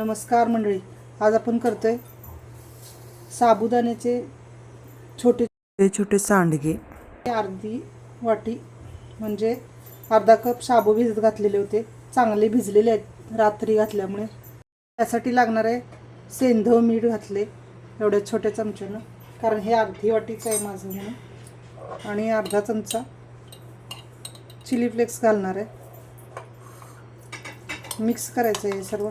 नमस्कार मंडळी आज आपण करतोय साबुदाण्याचे छोटे छोटे सांडगे. अर्धी वाटी म्हणजे अर्धा कप शाबू भिजत घातलेले होते. चांगले भिजलेले आहेत रात्री घातल्यामुळे. त्यासाठी लागणार आहे सेंधव मीठ घातले एवढ्या छोट्या चमच्यानं. कारण हे अर्धी वाटीच आहे माझं म्हणून. आणि अर्धा चमचा चिली फ्लेक्स घालणार आहे. मिक्स करायचं आहे हे सर्व.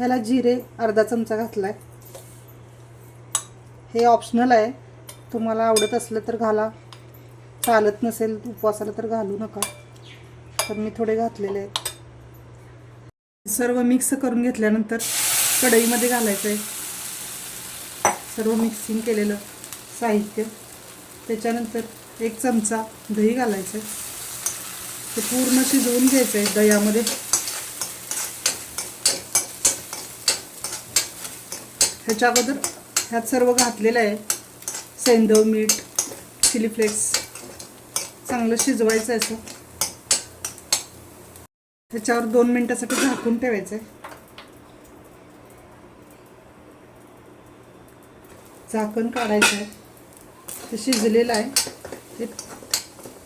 ह्याला जिरे अर्धा चमचा घातला आहे हे ऑप्शनल आहे. तुम्हाला आवडत असलं तर घाला. चालत नसेल उपवासाला तर घालू नका. तर मी थोडे घातलेले आहेत. सर्व मिक्स करून घेतल्यानंतर कढईमध्ये घालायचं आहे सर्व मिक्सिंग केलेलं साहित्य. त्याच्यानंतर एक चमचा दही घालायचं आहे ते पूर्ण शिजवून घ्यायचं आहे दह्यामध्ये. ह्याच्या अगोदर ह्यात सर्व घातलेलं आहे. सेंधव मीठ चिली फ्लेक्स चांगलं शिजवायचं आहे असं. त्याच्यावर दोन मिनटासाठी झाकून ठेवायचं आहे. झाकण काढायचं आहे. ते शिजलेलं आहे. ते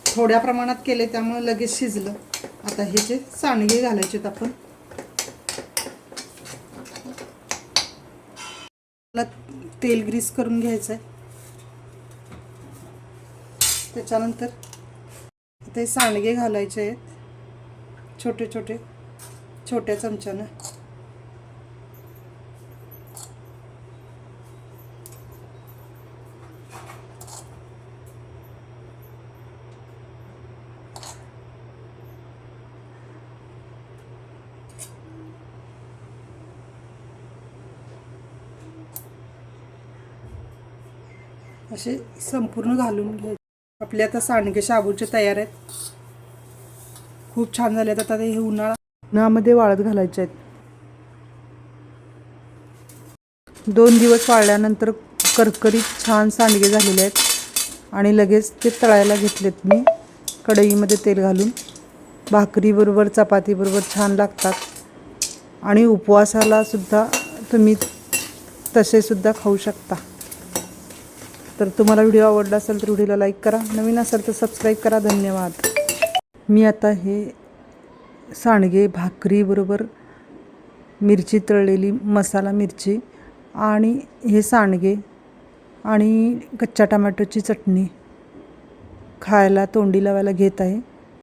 थोड्या प्रमाणात केले त्यामुळे लगेच शिजलं. आता हे जे सांडगे घालायचे आपण तेल ग्रीस करून घ्यायचं आहे त्याच्यानंतर ते सांडगे घालायचे आहेत. छोटे छोटे छोट्या चमच्यानं. असे संपूर्ण घालून घ्यायचे. आपले आता सांडगे शाबूचे तयार आहेत. खूप छान झाले आहेत. आता हे उन्हाळा उन्हामध्ये वाळत घालायचे आहेत. दोन दिवस वाळल्यानंतर करकरीत छान सांडगे झालेले आहेत. आणि लगेच ते तळायला घेतलेत मी. कढईमध्ये तेल घालून. भाकरीबरोबर चपातीबरोबर छान लागतात. आणि उपवासाला सुद्धा तुम्ही तसेसुद्धा खाऊ शकता. तर तुम्हाला व्हिडिओ आवडला असेल तर व्हिडिओला लाईक करा. नवीन असेल तर सबस्क्राईब करा. धन्यवाद. मी आता हे सांडगे भाकरीबरोबर मिरची तळलेली मसाला मिरची आणि हे सांडगे आणि कच्च्या टमॅटोची चटणी खायला तोंडी लावायला घेत आहे.